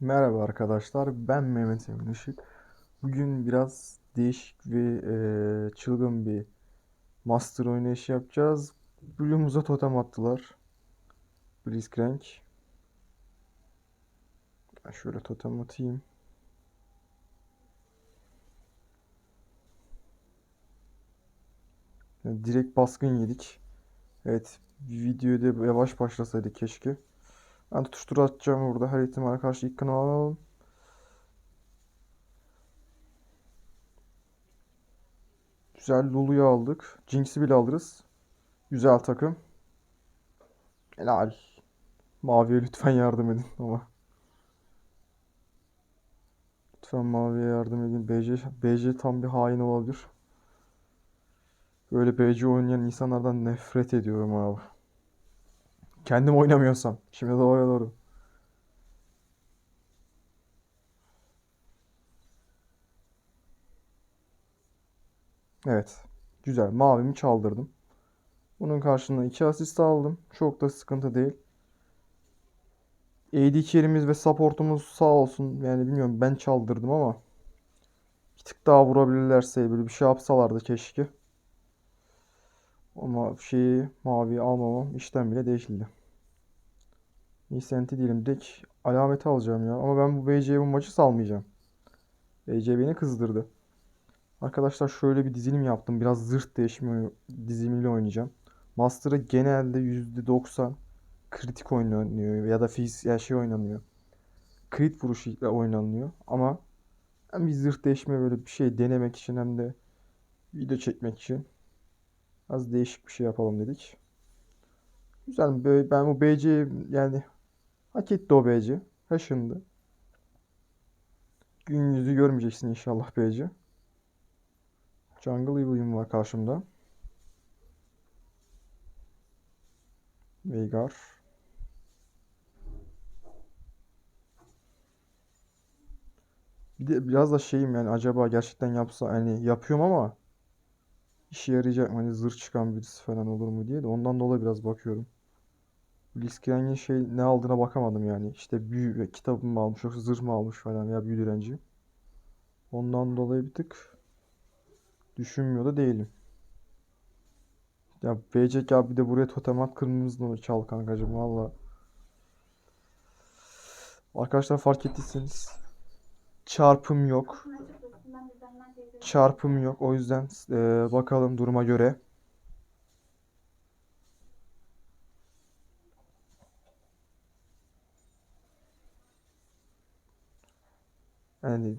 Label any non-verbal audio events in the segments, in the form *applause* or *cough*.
Merhaba arkadaşlar, ben Mehmet Emin Işık. Bugün biraz değişik ve eee, çılgın bir Master oynayışı yapacağız. Bloom'uza totem attılar. Blitzcrank. Ben şöyle totem atayım. Yani direkt baskın yedik. Evet, videoyu da yavaş başlasaydık keşke. Ben tutuştur atacağım burada. Her ihtimale karşı ilk kanal alalım. Güzel Lulu'yu aldık. Jinx'i bile alırız. Güzel takım. Helal. Maviye lütfen yardım edin *laughs* ama. Lütfen Maviye yardım edin. BC, BC tam bir hain olabilir. Böyle BC oynayan insanlardan nefret ediyorum abi. Kendim oynamıyorsam. Şimdi doğruya doğru. Evet. Güzel. Mavimi çaldırdım. Bunun karşılığında 2 asist aldım. Çok da sıkıntı değil. AD carry'miz ve supportumuz sağ olsun. Yani bilmiyorum ben çaldırdım ama bir tık daha vurabilirlerse böyle bir şey yapsalardı keşke. Ama şeyi mavi almamam işten bile değişildi. Nisenti değilim. Direkt alameti alacağım ya. Ama ben bu BC'ye bu maçı salmayacağım. BC beni kızdırdı. Arkadaşlar şöyle bir dizilim yaptım. Biraz zırt değişimi dizimiyle oynayacağım. Master'ı genelde %90 kritik oynanıyor ya da fiz ya şey oynanıyor. Crit vuruşuyla oynanıyor ama hem bir zırh değişme böyle bir şey denemek için hem de video çekmek için az değişik bir şey yapalım dedik. Güzel. Ben bu BC yani hak etti o BC. Haşındı. Gün yüzü görmeyeceksin inşallah BC. Jungle Evelyn var karşımda. Veigar. Bir de biraz da şeyim yani acaba gerçekten yapsa hani yapıyorum ama işe yarayacak mı? Hani zırh çıkan birisi falan olur mu diye de ondan dolayı biraz bakıyorum. Blitzcrank'in şey ne aldığına bakamadım yani. İşte büyü kitabı mı almış yoksa zırh mı almış falan ya büyü direnci. Ondan dolayı bir tık düşünmüyor da değilim. Ya Becek ya bir de buraya totem at kırmızı çal kankacım valla. Arkadaşlar fark ettiyseniz çarpım yok. Çarpım yok. O yüzden e, bakalım duruma göre. Yani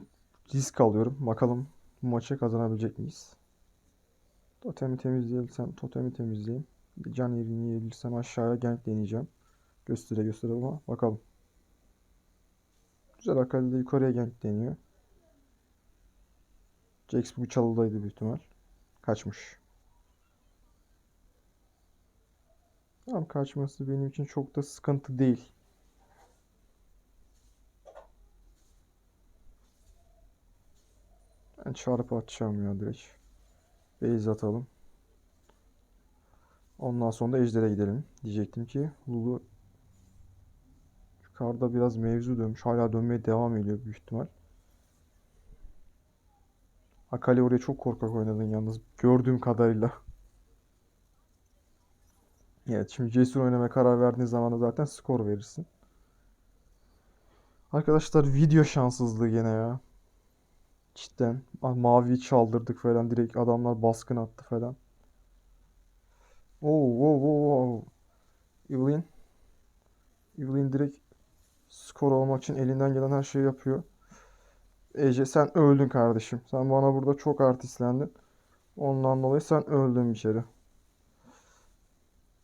risk alıyorum. Bakalım bu maçı kazanabilecek miyiz? Totemi temizleyebilsem totemi temizleyeyim. Bir can yerini yiyebilirsem aşağıya gank deneyeceğim. Göstere göstere ama bakalım. Güzel de yukarıya gank deniyor. Jax bu çalıdaydı büyük ihtimal. Kaçmış. Tamam kaçması benim için çok da sıkıntı değil. Ben çarpı atacağım ya direkt. Base atalım. Ondan sonra da Ejder'e gidelim. Diyecektim ki Lulu yukarıda biraz mevzu dönmüş. Hala dönmeye devam ediyor büyük ihtimal. Akali oraya çok korkak oynadın yalnız. Gördüğüm kadarıyla. Evet şimdi cesur oynamaya karar verdiğin zaman da zaten skor verirsin. Arkadaşlar video şanssızlığı gene ya. Cidden. Ah, Maviyi çaldırdık falan. Direkt adamlar baskın attı falan. Oo, oo, oo, oo. Evelyn. Evelyn direkt skor almak için elinden gelen her şeyi yapıyor. Ece sen öldün kardeşim. Sen bana burada çok artistlendin. Ondan dolayı sen öldün bir kere.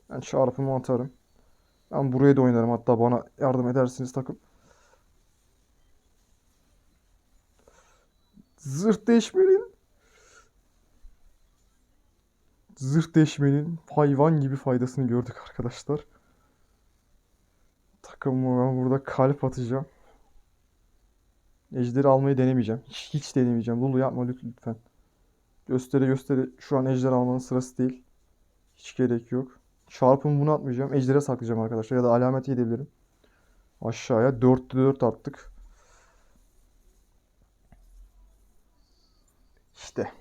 Ben çarpımı atarım. Ben buraya da oynarım. Hatta bana yardım edersiniz takım. Zırh değişmenin Zırh değişmenin hayvan gibi faydasını gördük arkadaşlar. Takımıma ben burada kalp atacağım. Ejderi almayı denemeyeceğim. Hiç, hiç denemeyeceğim. Lulu yapma lütfen. Gösteri gösteri şu an ejder almanın sırası değil. Hiç gerek yok. Çarpımı bunu atmayacağım. Ejder'e saklayacağım arkadaşlar. Ya da alameti edebilirim. Aşağıya 4'te 4 attık. İşte.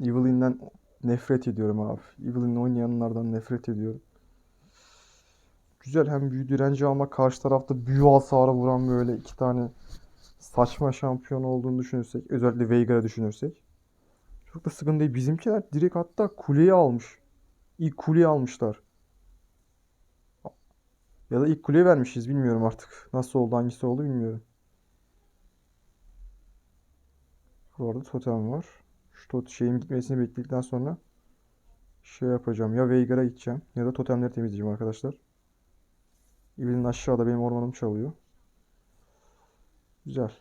Evelyn'den nefret ediyorum abi. Evelyn'le oynayanlardan nefret ediyorum. Güzel hem büyü direnci almak karşı tarafta büyü hasarı vuran böyle iki tane saçma şampiyon olduğunu düşünürsek. Özellikle Veigar'ı düşünürsek. Çok da sıkıntı değil. Bizimkiler direkt hatta kuleyi almış. İlk kuleyi almışlar. Ya da ilk kuleyi vermişiz bilmiyorum artık. Nasıl oldu hangisi oldu bilmiyorum. Bu arada totem var. Şu tot şeyin gitmesini bekledikten sonra şey yapacağım. Ya Veigar'a gideceğim ya da totemleri temizleyeceğim arkadaşlar. Evelyn aşağıda benim ormanım çalıyor. Güzel.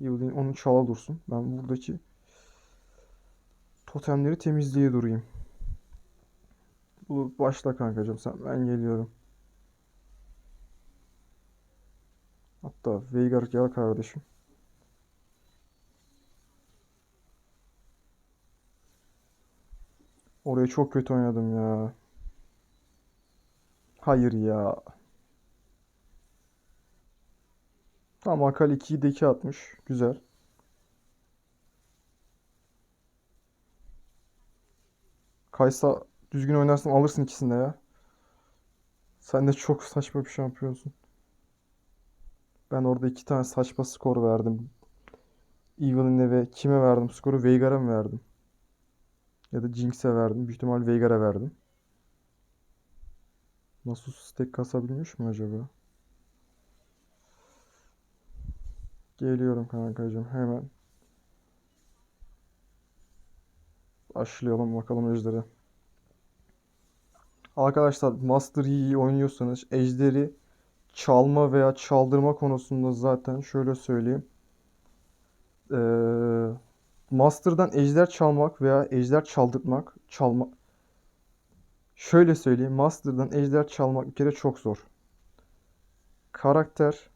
Evelyn onu çala dursun. Ben buradaki totemleri temizliğe durayım. Dur başla kankacığım sen. Ben geliyorum. Hatta Veigar gel kardeşim. Oraya çok kötü oynadım ya. Hayır ya. Tamam Akali 2'yi de 2 atmış. Güzel. Kaysa düzgün oynarsan alırsın ikisini de ya. Sen de çok saçma bir şampiyonsun. Ben orada iki tane saçma skor verdim. Evelyn'e ve kime verdim skoru? Veigar'a mı verdim? Ya da Jinx'e verdim. Büyük ihtimal Veigar'a verdim. Nasus stack kasabilmiş mi acaba? Geliyorum kankacığım hemen. Başlayalım bakalım ejderi. Arkadaşlar Master Yi'yi oynuyorsanız ejderi çalma veya çaldırma konusunda zaten şöyle söyleyeyim. Ee, Master'dan ejder çalmak veya ejder çaldırtmak, çalma Şöyle söyleyeyim, Master'dan ejder çalmak bir kere çok zor. Karakter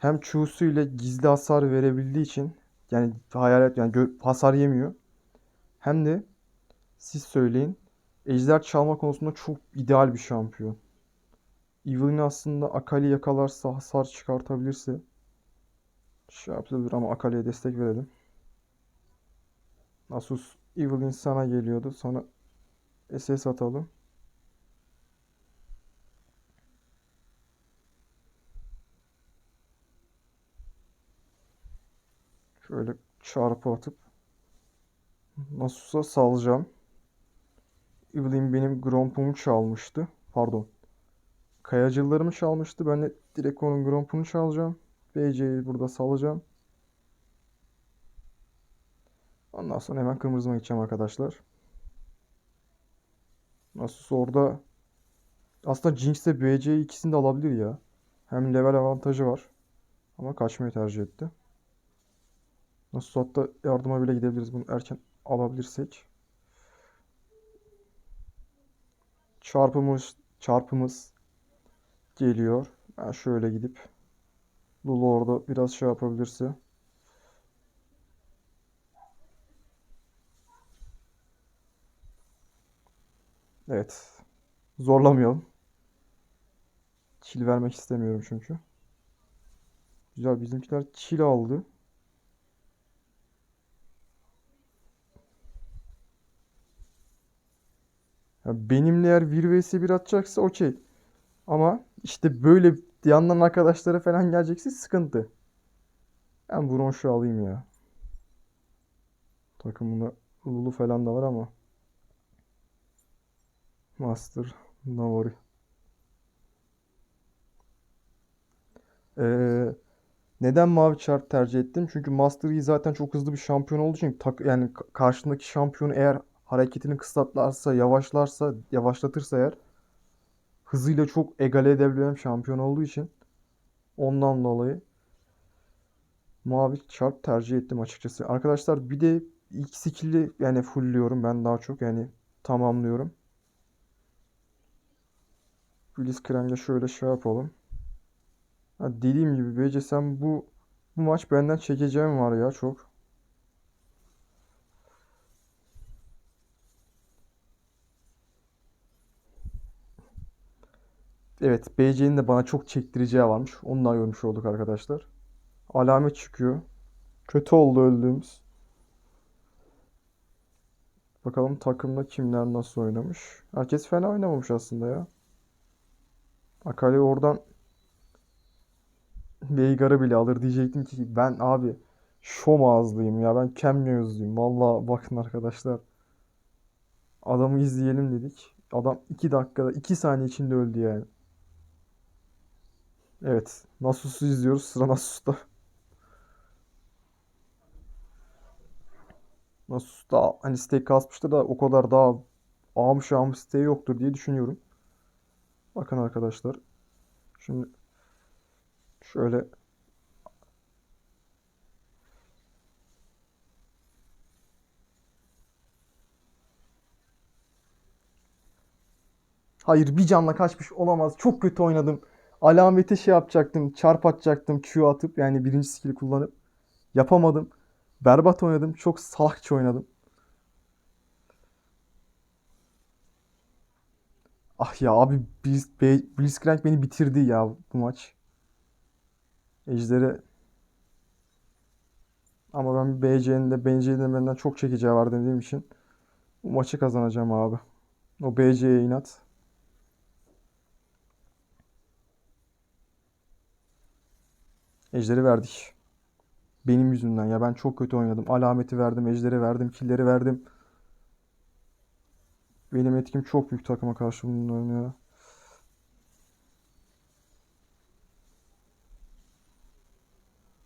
hem ile gizli hasar verebildiği için yani hayalet yani hasar yemiyor. Hem de siz söyleyin ejder çalma konusunda çok ideal bir şampiyon. Evelynn aslında Akali yakalarsa hasar çıkartabilirse şey yapabilir ama Akali'ye destek verelim. Nasus Evelynn sana geliyordu. Sonra SS atalım. Şöyle çarpı atıp Nasus'a salacağım. Evelynn benim Gromp'umu çalmıştı. Pardon. Kayacıllarımı çalmıştı. Ben de direkt onun Gromp'unu çalacağım. BC'yi burada salacağım. Ondan sonra hemen kırmızıma gideceğim arkadaşlar. Nasus orada aslında Jinx de BC ikisini de alabilir ya. Hem level avantajı var. Ama kaçmayı tercih etti. Nasus hatta yardıma bile gidebiliriz bunu erken alabilirsek. Çarpımız çarpımız geliyor. Ben şöyle gidip Lulu orada biraz şey yapabilirse. Evet. Zorlamayalım. Kill vermek istemiyorum çünkü. Güzel bizimkiler kill aldı. Benimle eğer 1 vs 1 atacaksa okey. Ama işte böyle yandan arkadaşları falan gelecekse sıkıntı. Ben Bronş'u alayım ya. Takımında Lulu falan da var ama. Master Navari. Ee, neden mavi çarp tercih ettim? Çünkü Master zaten çok hızlı bir şampiyon olduğu için tak, yani ka- karşındaki şampiyonu eğer hareketini kısıtlarsa, yavaşlarsa, yavaşlatırsa eğer hızıyla çok egale edebilen şampiyon olduğu için ondan dolayı mavi çarp tercih ettim açıkçası. Arkadaşlar bir de ilk skill'i yani fullliyorum ben daha çok yani tamamlıyorum. Blitzcrank'e şöyle şey yapalım. Ha, dediğim gibi sen bu bu maç benden çekeceğim var ya çok. Evet, BC'nin de bana çok çektireceği varmış. Onu da görmüş olduk arkadaşlar. Alamet çıkıyor. Kötü oldu öldüğümüz. Bakalım takımda kimler nasıl oynamış. Herkes fena oynamamış aslında ya. Akali oradan Veigar'ı bile alır diyecektim ki ben abi şom ağızlıyım ya ben Cam Valla bakın arkadaşlar. Adamı izleyelim dedik. Adam 2 dakikada 2 saniye içinde öldü yani. Evet. Nasus'u izliyoruz. Sıra Nasus'ta. Nasus da hani stake kasmıştır da o kadar daha ağmış ağmış stake yoktur diye düşünüyorum. Bakın arkadaşlar. Şimdi şöyle Hayır bir canla kaçmış olamaz. Çok kötü oynadım. Alameti şey yapacaktım. Çarp atacaktım. Q atıp yani birinci skill kullanıp. Yapamadım. Berbat oynadım. Çok salakça oynadım. Ah ya abi Blitz, Blitzcrank beni bitirdi ya bu maç. Ejder'e ama ben BC'nin de BC'nin benden çok çekeceği var dediğim için bu maçı kazanacağım abi. O BC'ye inat. Ejder'i verdik. Benim yüzümden ya ben çok kötü oynadım. Alameti verdim, Ejder'i verdim, killleri verdim. Benim etkim çok büyük takıma karşı bunların ya.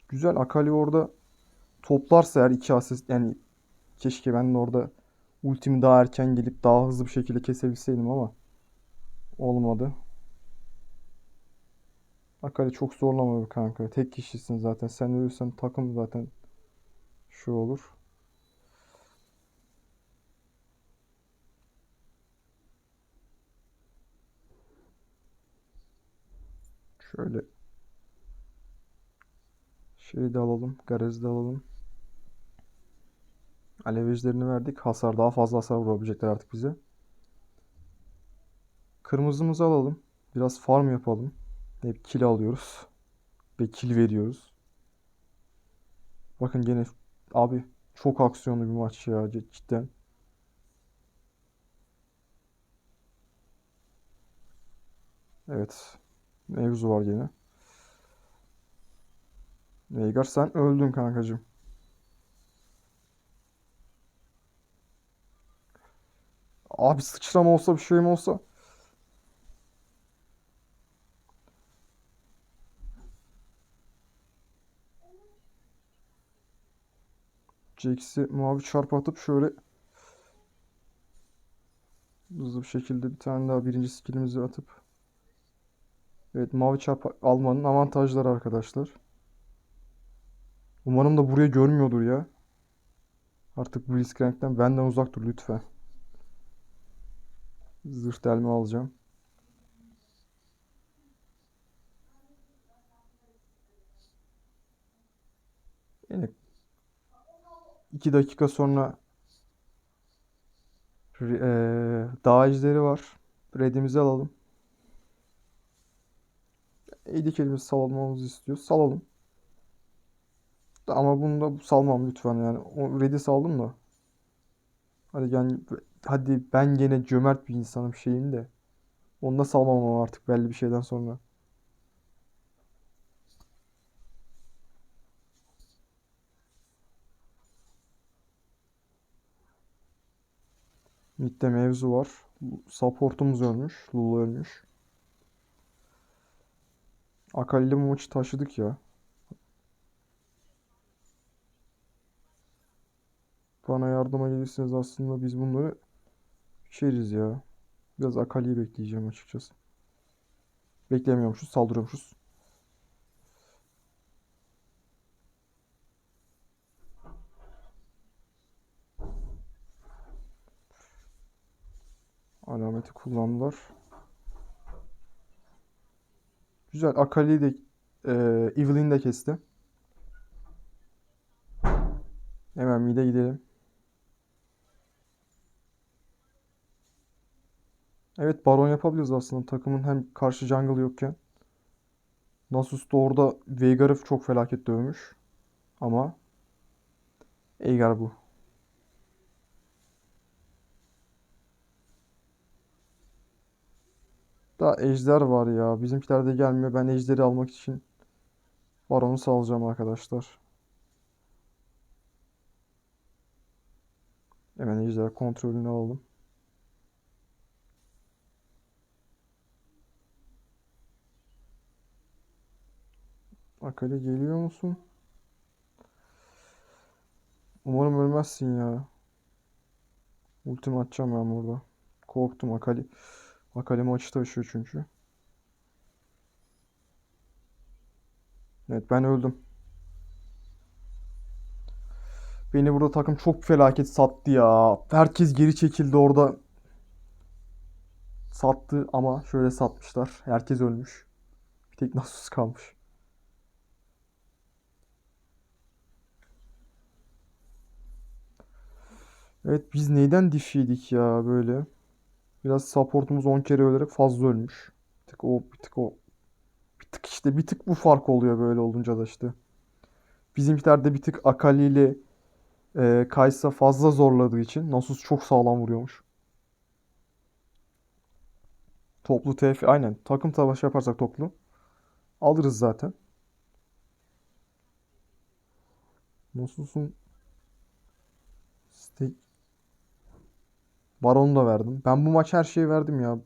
Güzel Akali orada toplarsa eğer iki asist yani keşke ben de orada ultimi daha erken gelip daha hızlı bir şekilde kesebilseydim ama olmadı. Akali çok zorlama be kanka. Tek kişisin zaten. Sen ölürsen takım zaten şu olur. Şöyle şeyi de alalım. Garajı da alalım. Alevecilerini verdik. Hasar daha fazla hasar vurabilecekler artık bize. Kırmızımızı alalım. Biraz farm yapalım. Hep kill alıyoruz. Ve kill veriyoruz. Bakın gene abi çok aksiyonlu bir maç ya cidden. Evet. Mevzu var gene. Veigar sen öldün kankacığım. Abi sıçrama olsa bir şeyim olsa. Jax'i mavi çarp atıp şöyle hızlı bir şekilde bir tane daha birinci skillimizi atıp Evet mavi çarp almanın avantajları arkadaşlar. Umarım da buraya görmüyordur ya. Artık Blitzcrank'ten benden uzak dur lütfen. Zırh delme alacağım. Yine 2 dakika sonra eee dağ ejderi var. Red'imizi alalım. AD carry'mizi salmamızı istiyor. Salalım. Ama bunu da salmam lütfen yani. O Red'i saldım da. Hadi yani hadi ben gene cömert bir insanım şeyin de. Onu da salmam artık belli bir şeyden sonra. Mid'de mevzu var. Supportumuz ölmüş. Lulu ölmüş. Akali'yle bu maçı taşıdık ya. Bana yardıma gelirseniz aslında biz bunları içeriz ya. Biraz Akali'yi bekleyeceğim açıkçası. Beklemiyormuşuz, saldırıyormuşuz. Alameti kullandılar. Güzel. Akali'yi de e, Evelyn'i de kesti. Hemen mid'e gidelim. Evet Baron yapabiliriz aslında takımın hem karşı jungle yokken. Nasus da orada Veigar'ı çok felaket dövmüş. Ama Eigar bu. Daha ejder var ya. Bizimkiler de gelmiyor. Ben ejderi almak için baronu salacağım arkadaşlar. Hemen ejder kontrolünü alalım. Akali geliyor musun? Umarım ölmezsin ya. Ultimi atacağım ben burada. Korktum Akali. Akali maçı taşıyor çünkü. Evet ben öldüm. Beni burada takım çok felaket sattı ya. Herkes geri çekildi orada. Sattı ama şöyle satmışlar. Herkes ölmüş. Bir tek Nasus kalmış. Evet biz neyden yedik ya böyle. Biraz supportumuz 10 kere ölerek fazla ölmüş. Bir tık o, bir tık o. Bir tık işte bir tık bu fark oluyor böyle olunca da işte. Bizimkiler de bir tık Akali ile e, Kaysa fazla zorladığı için Nasus çok sağlam vuruyormuş. Toplu TF aynen. Takım savaşı yaparsak toplu alırız zaten. Nasus'un Baron'u da verdim. Ben bu maç her şeyi verdim ya.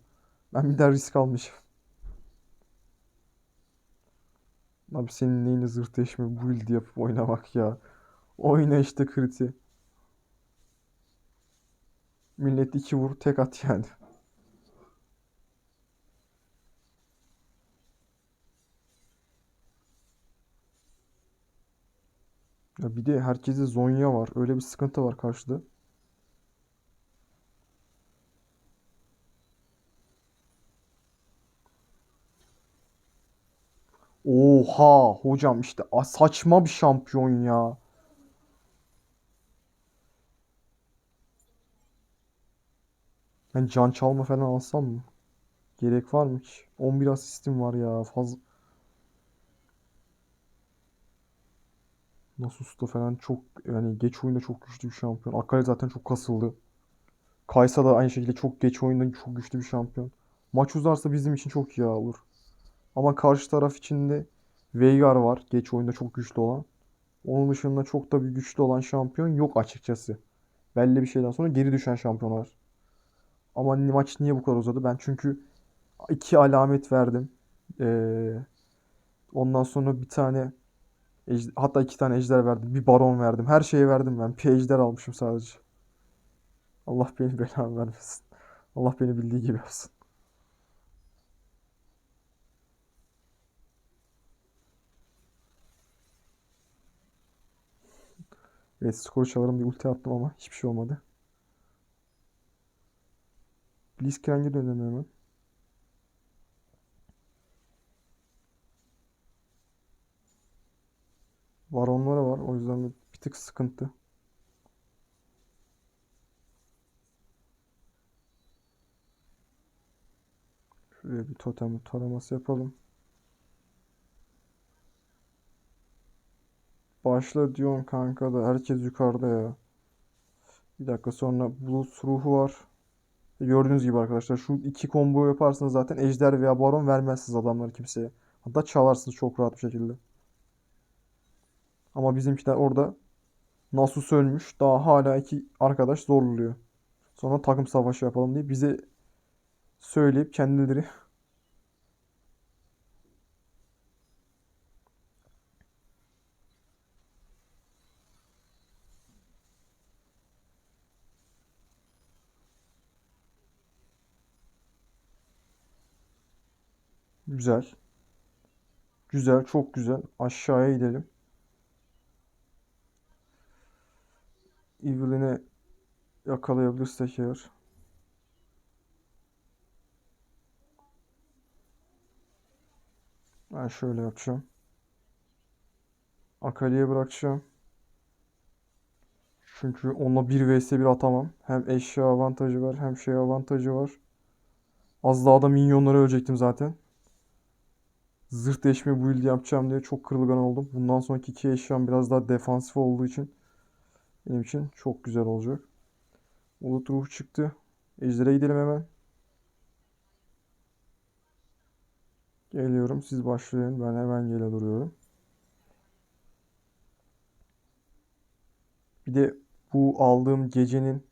Ben bir daha risk almışım. Abi senin neyine zırt değişme build yapıp oynamak ya. Oyna işte kriti. Millet iki vur tek at yani. Ya bir de herkese Zonya var. Öyle bir sıkıntı var karşıda. Oha hocam işte saçma bir şampiyon ya. Ben can çalma falan alsam mı? Gerek var mı ki? 11 asistim var ya. Fazla Nasus'ta falan çok yani geç oyunda çok güçlü bir şampiyon. Akali zaten çok kasıldı. Kaysa da aynı şekilde çok geç oyunda çok güçlü bir şampiyon. Maç uzarsa bizim için çok iyi olur. Ama karşı taraf için de Veigar var. Geç oyunda çok güçlü olan. Onun dışında çok da bir güçlü olan şampiyon yok açıkçası. Belli bir şeyden sonra geri düşen şampiyonlar. Ama maç niye bu kadar uzadı? Ben çünkü iki alamet verdim. Ee, ondan sonra bir tane hatta iki tane ejder verdim. Bir baron verdim. Her şeyi verdim ben. Bir ejder almışım sadece. Allah beni *laughs* belamı vermesin. Allah beni bildiği gibi yapsın. Evet skor çalarım bir ulti attım ama hiçbir şey olmadı. Blitzcrank'e dönelim hemen. Baronlara var. O yüzden bir tık sıkıntı. Şuraya bir totem taraması yapalım. Başla diyorsun kanka da herkes yukarıda ya. Bir dakika sonra Bulut ruhu var. Gördüğünüz gibi arkadaşlar şu iki combo yaparsanız zaten Ejder veya Baron vermezsiniz adamlar kimseye. Hatta çalarsınız çok rahat bir şekilde. Ama bizimkiler orada Nasus ölmüş. Daha hala iki arkadaş zorluyor. Sonra takım savaşı yapalım diye bize söyleyip kendileri güzel. Güzel, çok güzel. Aşağıya gidelim. Evelyn'i yakalayabilirsek eğer. Ben şöyle yapacağım. Akali'ye bırakacağım. Çünkü onunla 1 vs 1 atamam. Hem eşya avantajı var hem şey avantajı var. Az daha da minyonları ölecektim zaten. Zırt deşme build yapacağım diye çok kırılgan oldum. Bundan sonraki iki eşyam biraz daha defansif olduğu için benim için çok güzel olacak. Bulut ruh çıktı. Ejder'e gidelim hemen. Geliyorum. Siz başlayın. Ben hemen gele duruyorum. Bir de bu aldığım gecenin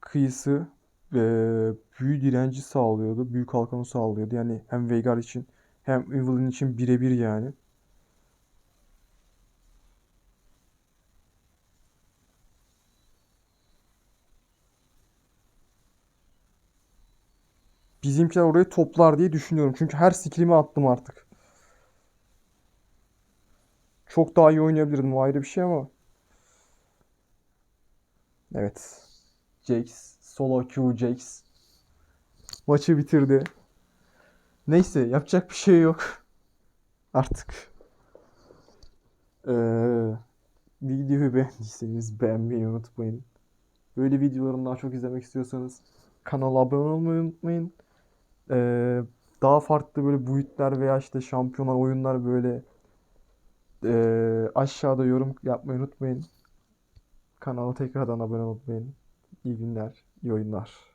kıyısı eee, büyü direnci sağlıyordu. Büyü kalkanı sağlıyordu. Yani hem Veigar için hem Evelynn için birebir yani. Bizimkiler orayı toplar diye düşünüyorum. Çünkü her skillimi attım artık. Çok daha iyi oynayabilirdim. Ayrı bir şey ama. Evet. Jax. Solo Q Jax. Maçı bitirdi. Neyse yapacak bir şey yok. Artık. Ee, videoyu beğendiyseniz beğenmeyi unutmayın. Böyle videolarımı daha çok izlemek istiyorsanız kanala abone olmayı unutmayın. Ee, daha farklı böyle boyutlar veya işte şampiyonlar oyunlar böyle ee, aşağıda yorum yapmayı unutmayın. Kanala tekrardan abone olmayı unutmayın. İyi günler, iyi oyunlar.